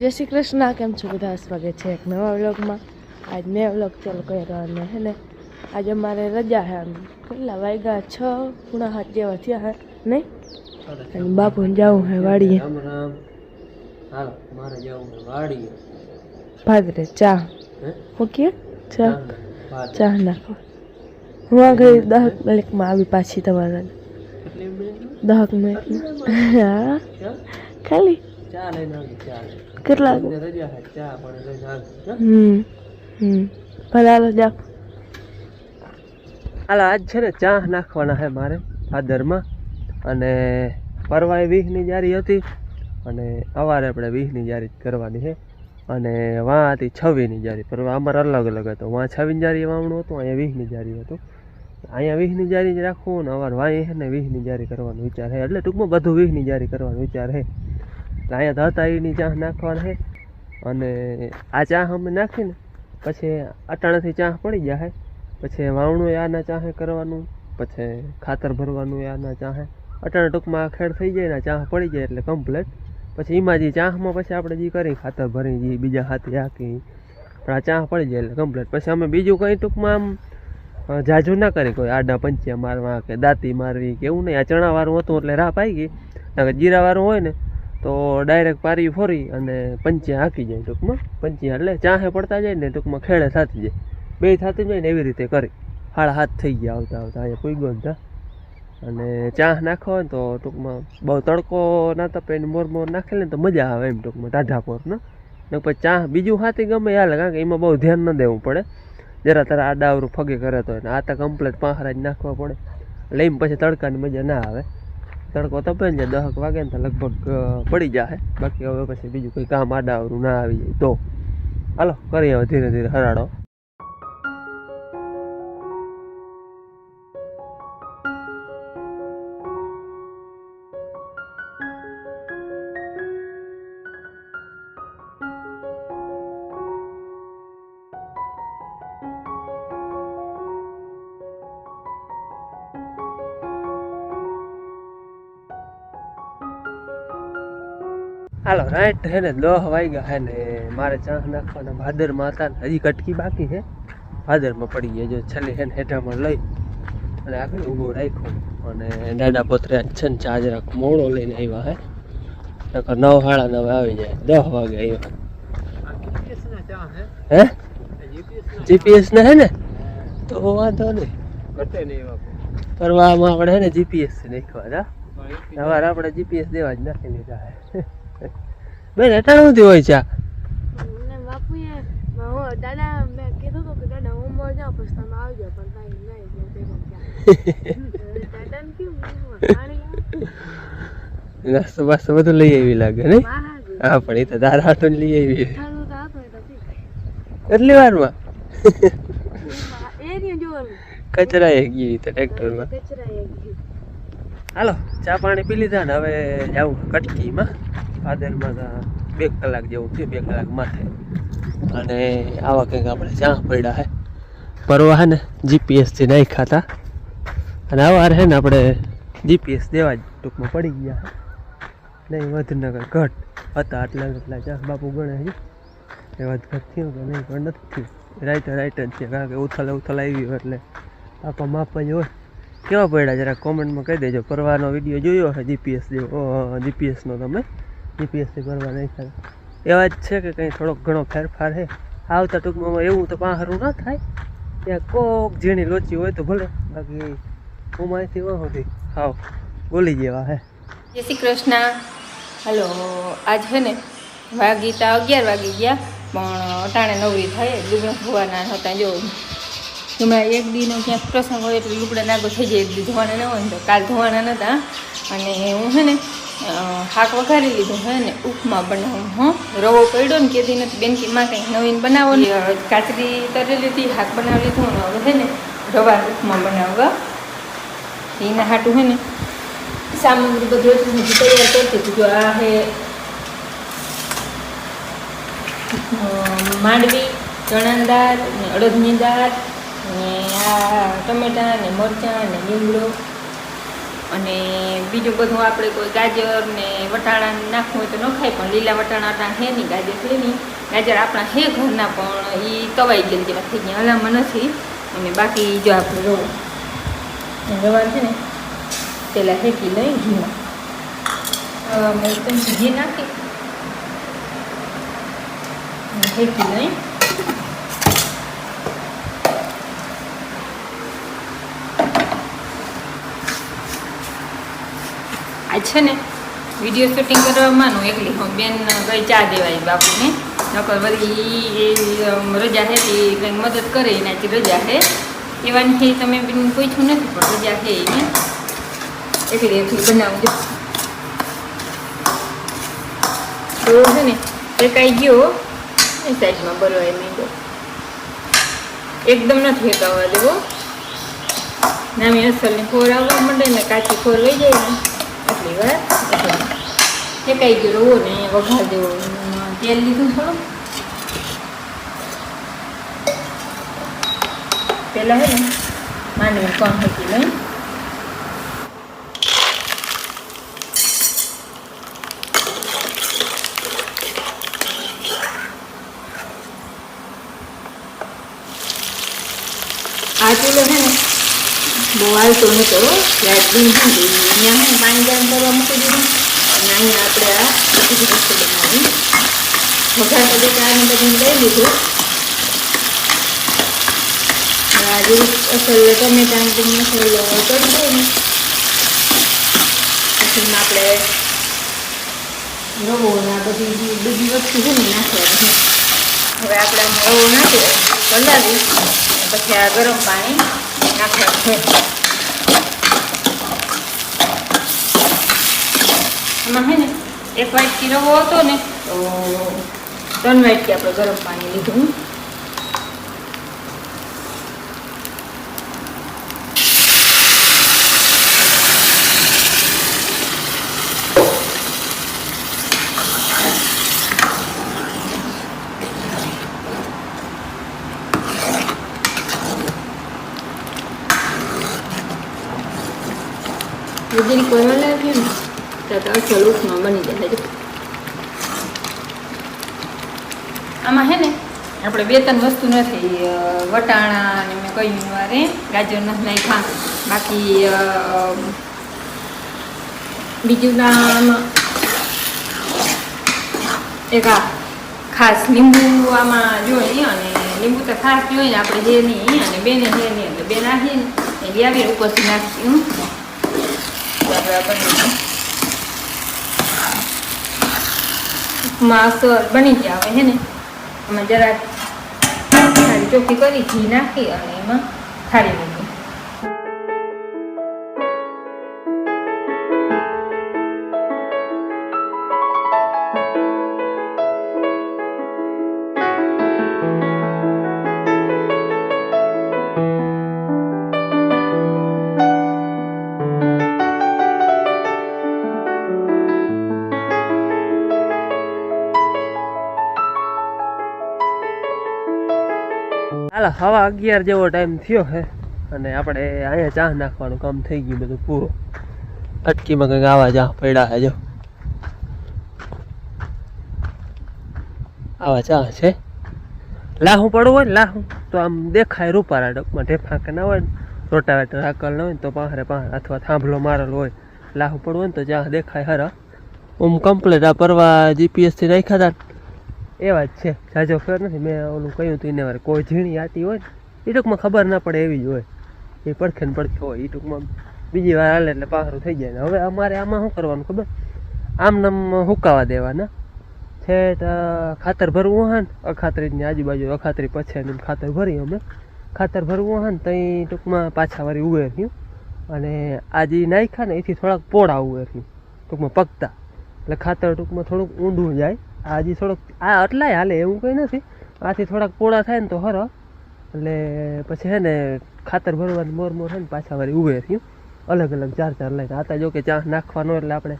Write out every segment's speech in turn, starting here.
જય શ્રી કૃષ્ણ કેમ છો બધા? સ્વાગત છે એક નવા વ્લોગમાં. આજ મેં વ્લોગ ચાલુ કર્યો અને હે ને આજે અમારે રજા છે આમ. કેટલા વાગ્યા? છ પૂણા હાથ જેવા થયા હે નહીં? અને બાપુને જવું હે વાડીએ. મારે ભાદરે ચા. ઓકે મૂકીએ? ચા? ચા નાખો. હું આગળ દહક મિનિટમાં આવી પાછી તમારા. દહક મિનિટ હા? ખાલી? ચા લઈને ચા કેટલા? હમ હમ. ભલે હાલો જાઓ. હાલો આજ છે ને ચા નાખવાના છે મારે ફાધરમાં અને પરવાય વીસની જારી હતી અને અવારે આપણે વીસની જારી જ કરવાની છે અને વાં હતી છવ્વીસની જારી પર અમારે અલગ અલગ હતો. વાં છવ્વીસની જારી વાવણું હતું અહીંયા વીસની જારી હતું. અહીંયા વીસની જારી જ રાખવું ને અવાર વાંય છે ને વીસની જારી કરવાનો વિચાર છે એટલે ટૂંકમાં બધું વીસની જારી કરવાનો વિચાર છે અહીંયા એની ચા નાખવાના છે અને આ ચા અમે નાખીને પછી અટાણાથી ચા પડી જાય પછી વાવણું આના ચાહે કરવાનું, પછી ખાતર ભરવાનું આના ચાહે. અટાણા ટૂંકમાં ખેડ થઈ જાય ને ચા પડી જાય એટલે કમ્પ્લેટ પછી એમાં જે ચાહમાં પછી આપણે જે કરી, ખાતર ભરી જઈએ બીજા હાથે હાકી પણ આ ચા પડી જાય એટલે કમ્પ્લેટ પછી અમે બીજું કંઈ ટૂંકમાં આમ જાજુ ના કરી, કોઈ આડા પંચ્યા મારવા કે દાંતી મારવી કે એવું નહીં. આ ચણાવાળું હતું એટલે રાહ પાઈ ગઈ. જીરાવાળું હોય ને તો ડાયરેક્ટ પારી ફોરી અને પંચિયા હાંકી જાય ટૂંકમાં. પંચિયા એટલે ચાહે પડતા જાય ને ટૂંકમાં ખેડે થતી જાય. બે થતી જાય ને એવી રીતે કરી. હાડા હાથ થઈ ગયા આવતા આવતા અહીંયા કોઈ હતા અને ચા નાખો હોય તો ટૂંકમાં બહુ તડકો ના તપે ને મોર મોર નાખે ને તો મજા આવે એમ ટૂંકમાં ટાઢા પોર ને. પછી ચા બીજું હાથી ગમે હાલે કારણ કે એમાં બહુ ધ્યાન ન દેવું પડે. જરા તારા આડા આવરું ફગે કરે તો આ તો કમ્પ્લેટ પાંખરા જ નાખવા પડે. લઈને પછી તડકાની મજા ના આવે. તડકો તપે ને દહક વાગે ને તો લગભગ પડી જાય બાકી હવે પછી બીજું કોઈ કામ આડા આવરું ના આવી જાય. તો, હાલો, કરીએ હવે ધીરે ધીરે હરાડો હાલો રાઈટ હે ને, દહ વાગ્યા હે ને, મારે ચા નાખવાના ભાદરમાં હતા ને હજી કટકી બાકી છે ભાદરમાં પડી ગયા, જો છેલ્લે હે ને, હેઠામાં લઈ અને આગળ ઊભો રાખ્યો. અને દાદા પોતરે છે ને ચા જરાક મોડો લઈને આવ્યા હે. નકર નવ સાડા નવે આવી જાય. દસ વાગે આવ્યા. હે? જીપીએસ ને હે ને? તો વાંધો નહીં. કરવામાં આપણે હે ને જીપીએસ નાખવા જા. સવારે આપણે જીપીએસ દેવા જ નાખી લીધા હે. બેન અટાણું થી હોય છે નાસ્તો બાસ્તો બધું લઈ આવી લાગે ને હા પણ એ તો તારા હાથો લઈ આવી. કેટલી વારમાં. કચરા ગઈ તો ટ્રેક્ટરમાં. હાલો ચા પાણી પી લીધા ને હવે જાઉં કટકીમાં. ફાદરમાં તો બે કલાક જેવું થયું, બે કલાક માથે. અને આવા કંઈક આપણે ચા પડ્યા હે. પરવા હે ને જીપીએસથી નહીં ખાતા અને આવા હે ને આપણે જીપીએસ દેવા જ ટૂંકમાં પડી ગયા નહીં વધનગર ઘટ. હતા આટલા એટલા ચા બાપુ ગણે હજી એ વાત ઘટ થયું કે નહીં, પણ નથી થયું. રાઈટ રાઈટ જ છે, કારણ કે ઉથલ ઉથલ આવી હોય એટલે પાપા માપ જ હોય. કેવા પડ્યા, જરા કોમેન્ટમાં કહી દેજો. પરવાનો વીડિયો જોયો હશે જીપીએસ જેવો? જીપીએસનો તમે? જીપીએસથી કરવા નહીં થાય. એવા જ છે કે કંઈ થોડોક ઘણો ફેરફાર છે આવતા ટૂંકમાં એવું તો પાહરું ના થાય. ત્યાં કોક ઝીણી લોચી હોય તો ભલે. બાકી ઉમાયથી વાં સુધી હાવ. બોલી જેવા હે. જય શ્રી કૃષ્ણ. હલો, આજ છે ને વાગી તો અગિયાર વાગી ગયા, પણ અટાણે નવરી થાય. લુગડા ધોવાના હતા જો. હમણાં એક દીનો ક્યાંક પ્રસંગ હોય એટલે લુગડા નાગો થઈ જાય. એક ધોવાના ન હોય તો કાલ ધોવાના નહોતા અને હું છે ને શાક વઘારી લીધું હે ને, ઉપમા બનાવું હં. રવો પડ્યો ને, કેદી નથી બેનકી માં કંઈક નવીન બનાવો ને કાચરી તરેલી હતી શાક બનાવી લીધું ને હવે છે ને, રવા ઉપમા બનાવવા. એના હાટું છે ને સામગ્રી બધી તૈયાર કરતી હતી. જો આ હે માંડવી, ચણાની દાળ, ને અડદની દાળ, ને આ ટમેટાં, ને મરચાં, ને લીમડો અને બીજું બધું આપણે કોઈ ગાજર ને વટાણા નાખવું હોય તો ન ખાય, પણ લીલા વટાણા અટાણા હે નહીં, ગાજર છે નહીં. ગાજર આપણા હે ઘરના, પણ એ તવાઈ ગયેલ જેવા થઈ ગયા હલામાં નથી. અને બાકી જો આપણે રવા રવા છે ને, પેલા શેકી લઈ ઘીમાં. હવે ઘી નાખી. શેકી લઈ છે ને વીડિયો શૂટિંગ કરવામાં નું એકલી હું, બેન ગઈ ચા દેવાય બાપુને. નકર વળી એ રજા છે એ કંઈક મદદ કરે, એનાથી રજા છે. એવાની છે તમે પૂછ્યું નથી, પણ રજા છે એને એકલી એકલી બનાવજો. તો છે ને, ફેંકાઈ ગયો. એ સાઈડમાં બરવાય મીંડો એકદમ નથી ફેંકાવા દેવો. નામી અસલની ખોર આવવા માંડે ને કાચી ખોર લઈ જાય ને. એટલી વાર શેકાઈ ગયો, રવો ને વઘાર દેવો તેલ લીધું થોડું પેલા હે ને માંડવી કોણ હતી લઈ આ ચૂલો છે ને બહુ હાલતો કરો બિલ હતી અહીંયા હું પાણી ગરમ કરવા મૂકી દીધું. અને અહીંયા આપણે આ બધી વસ્તુ બનાવી. વઘાર પછી ચાને બધું લઈ લીધું. આજે અસલ ટમેટા ને બધું મસાલો ચડી જાય ને. પછી આપણે રવો ને બધી બધી વસ્તુ છે ને નાખવાની હવે આપણે રવો નાખીએ હલાવી પછી આ ગરમ પાણી. એમાં હે ને, એક વાટકી રવો હતો ને, તો ત્રણ વાટકી આપણે ગરમ પાણી લીધું. વીજળી કોઈ હલાવી ને તો અસલ બની જાય આમાં હે ને આપણે બે ત્રણ વસ્તુ નથી વટાણા ને મેં કહ્યું વારે ગાજર નથી નાખ્યા બાકી બીજું નામ એક ખાસ લીંબુ આમાં જોઈએ અને લીંબુ તો ખાસ જોઈએ આપણે જે નહીં અને બેને જે નહીં એટલે બે નાખીએ ને એ લાવી ઉપરથી નાખીશું આપણે બની ગયા હવે, હે ને? એમાં થાળી ચોખ્ખી કરી, ઘી નાખી અને એમાં થાળી મૂકી. હાલો, હવા અગિયાર જેવો ટાઈમ થયો છે અને આપણે અહીંયા ચા નાખવાનું કામ થઈ ગયું બધું. પૂરું અટકીમાં કંઈક આવા ચા પડ્યા છે, જો. આવા ચા છે. લાહું પડવું હોય ને લાહું, તો આમ દેખાય રૂપારા ડકમાં ઢેફા કે ના હોય ને, રોટાવેટર હાકલ ના હોય ને, તો પાહરે પાહરે અથવા થાંભલો મારેલો હોય. લાહું પડવું હોય ને તો ચા દેખાય, હરા. ઓમ કમ્પ્લીટ આ પરવા જીપીએસથી નાખ્યા હતા એવા જ છે. સાજો ફેર નથી, મેં ઓલું કહ્યું હતું એને વાર, કોઈ ઝીણી આતી હોય ને એ ટૂંકમાં ખબર ના પડે એવી જ હોય. એ પડખે ને પડખે હોય એ ટૂંકમાં બીજી વાર હાલે એટલે પાખરું થઈ જાય. ને હવે અમારે આમાં શું કરવાનું ખબર? આમ નામ હુકાવા દેવાના. છેટ ખાતર ભરવું હોય ને અખાતરીની આજુબાજુ, અખાતરી પછાડીને ખાતર ભરી અમે. ખાતર ભરવું હોય ને ત્યાં ટૂંકમાં પાછા વારી ઉવેર્યું. અને આજે નાખ્યા ને એથી થોડાક પોળા ઉવેર્યું. ટૂંકમાં પકતા. એટલે ખાતર ટૂંકમાં થોડુંક ઊંડું જાય. હજી થોડોક આ અટલાય હાલે, એવું કંઈ નથી. આથી થોડાક પોળા થાય ને તો હરો. એટલે પછી છે ને ખાતર ભરવાની મોર મોર છે ને પાછા વળી ઉભે થયું. અલગ અલગ ચાર ચાર લાઈન. આતા જો કે ચા નાખવાનો એટલે આપણે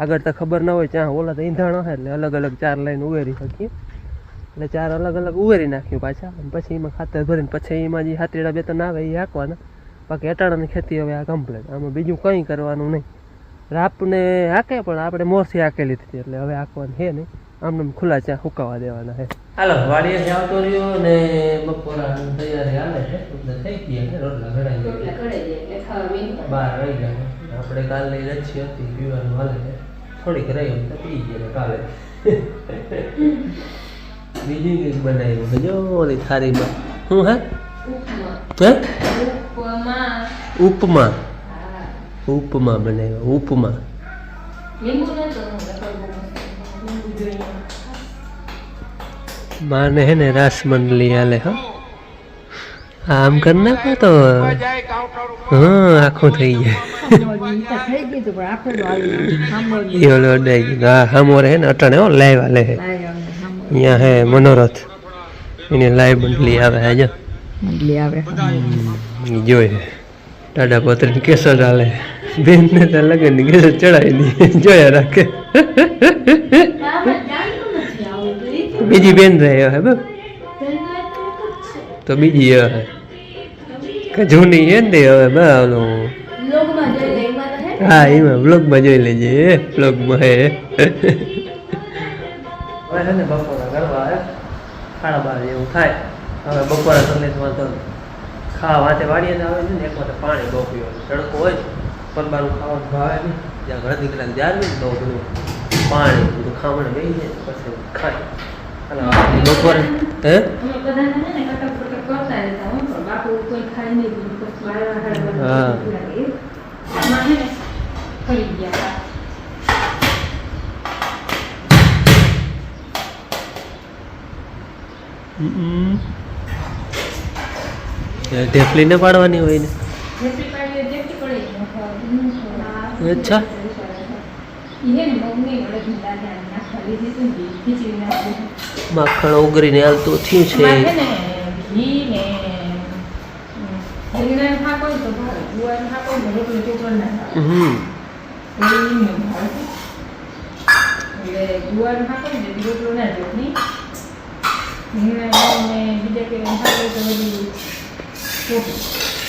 આગળ તો ખબર ના હોય, ચા ઓલા તો ઈંધાણો હોય એટલે અલગ અલગ ચાર લાઈન ઉવેરી શકીએ. એટલે ચાર અલગ અલગ ઉવેરી નાખ્યું પાછા. પછી એમાં ખાતર ભરીને પછી એમાં જે હાથેડા બે ત્રણ આવે એ હાંકવાના. બાકી અટાણાની ખેતી હવે આ કમ્પ્લીટ આમાં બીજું કંઈ કરવાનું નહીં. રાપને હાકે પણ આપણે મોરથી હાકેલી હતી, એટલે હવે હાંકવાનું છે નહીં. આમને આમ ખુલ્લા ચા સુકાવા દેવાના છે. હાલો વાડીએ આવતો રહ્યો ને બપોરા તૈયારી હાલે છે એટલે થઈ ગયા છે રોટલા ઘડાઈ ગયા બાર રહી ગયા. આપણે કાલની લચ્છી હતી પીવાનું હાલે છે. થોડીક રહી તો પી ગયા કાલે. બીજી કંઈક બનાવ્યું છે જો ઓલી થાળીમાં શું હે? હે? ઉપમા. ઉપમા. બનાવ્યો ઉપમા. માને હે ને રાસ મંડલી આલે હા. આમ કર નાખો તો હા આખું થઈ જાય. ઓલો અડાઈ ગયું હા હમોરે હે ને અટાણે હો લાઈવ આલે હે. અહીંયા હે મનોરથ. એની લાઈવ મંડલી આવે હે જો ઈ જોઈએ ટાડા પોતરીને કેસર ચાલે બેન ને તો લગનની કેસર ચડાવી દી. જોયા રાખે. બીજી બેન રહે હે તો બીજી હે. કે જૂની હે ને હવે બા ઓલું હા, એમાં બ્લોગમાં જોઈ લેજે બ્લોગમાં હે. હવે ને બપોરા કરવા હે? ખાડા બાર એવું થાય. હવે બપોરા તમે વાંધો ખાવા વાતે વાડીએ ને આવે છે ને એક વખત પાણી તડકો હોય ને પરબારું ખાવાનું ભાવે નહીં. જ્યાં ઘણા દીકરા જાળવી બહુ બધું પાણી બધું ખાવાનું બેસી જાય પછી ખાય. બપોરે હે હા. ઢેફલીને પાડવાની હોય ને? અચ્છા. માખણ ઓગળીને હાલતું થયું છે.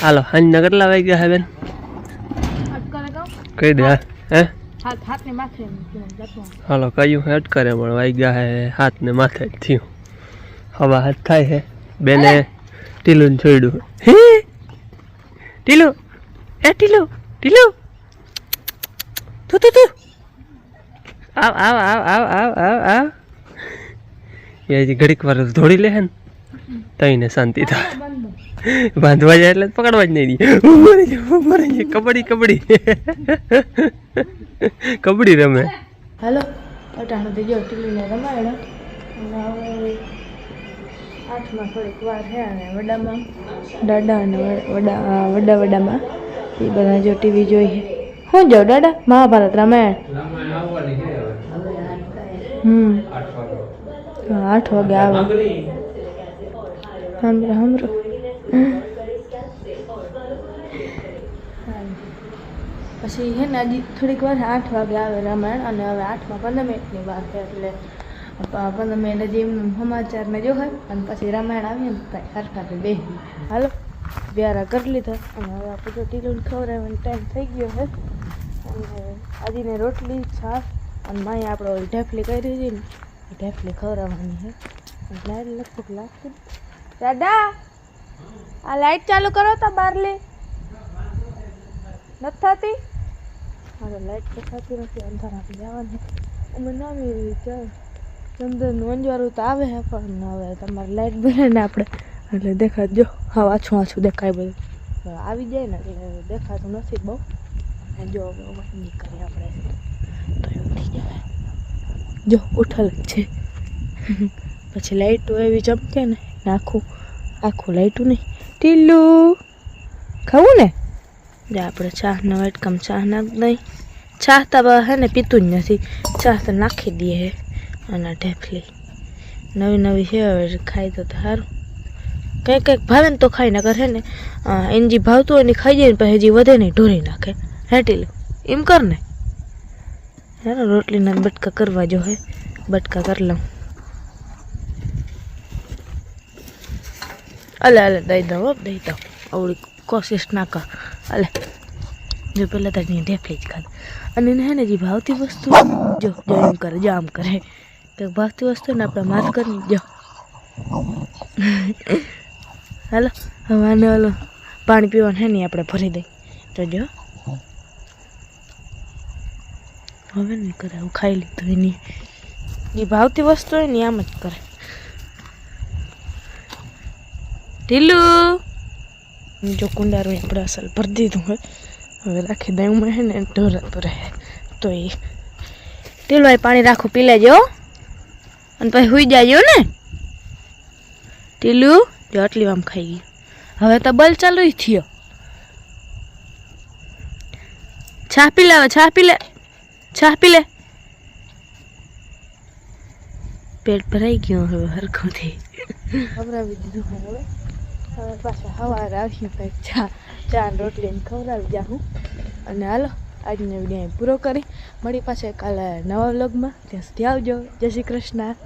હાલો હાલો નગર કેટલા ગયા હે બેન? કહી? દે હા. હાથ હાથને માથે હાલો કયું હેટ કરે પણ વાગ્યા હે હાથ ને માથે જ થયું. હવા હાથ થાય હે. બેને ટીલું છોડ્યું. હે? ટીલું? એ ટીલું ટીલું! તું તું તું આવ આવ આવ આવ આવ આવ આવ. એ ઘડીક વાર ધોડી લે હે ને તઈને શાંતિ થાય. બાંધવા જાય એટલે પકડવા જ નહીં દે. જા. કબડ્ડી કબડ્ડી. કબડ્ડી રમે. હાલો, અટાણું થઈ ગયો ટીલીને રમાડ્યો. અને આઠમાં થોડીક વાર છે અને વડામાં, દાદા અને વડા વડા વડામાં. એ બધા જો ટીવી જોઈ હું જાઉં, દાદા? મહાભારત રામાયણ હમ. આઠ વાગે આવે. હમરો હમરો. પછી હે ને હજી થોડીક વાર આઠ વાગે આવે રામાયણ અને હવે આઠમાં પંદર મિનિટની વાર છે એટલે પંદર મિનિટ હજી સમાચારને જો હોય અને પછી રામાયણ આવીએ ને ત્યાં સરખા બે હાલો, વ્યારા કરી લીધા અને હવે આપણે તો ટીલું ખવડાવવાનો ટાઈમ થઈ ગયો છે. અને આજીને રોટલી, છાશ અને માએ આપણે ઢેફલી કરી હતી ને. ઢેફલી ખવડાવવાની છે. એટલે લગભગ લાગશે દાદા! આ લાઈટ ચાલુ કરો તો બારલી નથી થતી? હા, તો લાઈટ તો થતી નથી, અંધાર આપણે જવાની. અમે ના મેળવી ચાલ ચંદ્રનું અંજવાળું તો આવે હે, પણ હવે તમારે લાઈટ બને ને આપણે. એટલે દેખાજો હા આછું આછું દેખાય બધું. આવી જાય ને, એટલે દેખાતું નથી બહુ. જો, હવે નીકળીએ આપણે. તો થઈ જાય જો, ઉઠલ છે. પછી લાઈટ એવી ચમકે ને ને આખું લાઈટું નહીં. ટીલું ખાવું ને? જે, આપણે ચાહના વાટકામ, ચા નાખ દઈ. ચાહ તો હે ને પીતું જ નથી. ચાહ તો નાખી દઈએ હે, અને ઢેફલી. નવી નવી છે હવે ખાઈ તો સારું કંઈક કંઈક ભાવે ને તો ખાઈ નકર હે ને એને જે ભાવતું હોય ને ખાઈ જાય ને પછી હજી વધે નહીં, ઢોરી નાખે. હેટી લે એમ કર ને. રોટલીના બટકા કરવા જો હે, બટકા કરી લઉં. અલે અલે, દઈ દઉં, હો, દઈ દઉં. આવડી કોશિશ ના કર. અલે, જો પહેલાં તારી ઢેફલી જ ખાધ અને એને હે ને જે ભાવતી વસ્તુ, જો જો એમ કરે, જો આમ કરે. તો ભાવતી વસ્તુ ને આપણે માફ કરી જો. હાલો, હવે આને ઓલો પાણી પીવાનું હે ને આપણે ભરી દઈ તો જો. હવે નહીં કરે, હું ખાઈ લીધું એની. જે ભાવતી વસ્તુ હોય ને આમ જ કરે. ઢીલું. જો કુંડારું આપણે અસલ ભરી દીધું હોય. હવે રાખી દઉં હે ને ઢોરાતું રહે તો એ ઢીલું એ પાણી રાખું પી લેજો અને પછી હુઈ જાજો ને. ઢીલું જો આટલી આમ ખાઈ ગયું હવે તો બલ ચાલુ થયો. છા પી લે હવે છા પી લે. છા પી લે. પેટ ભરાઈ ગયું હવે હરખોથી. ખવડાવી દીધું હવે પાછા સવારે કંઈક ચા ચા ને રોટલી ને ખવડાવી જાઉં અને હાલો, આજનો વીડિયો પૂરો કરી. મળી પાછા કાલે નવા વ્લોગમાં. ત્યાં સુધી આવજો. જય શ્રી કૃષ્ણ.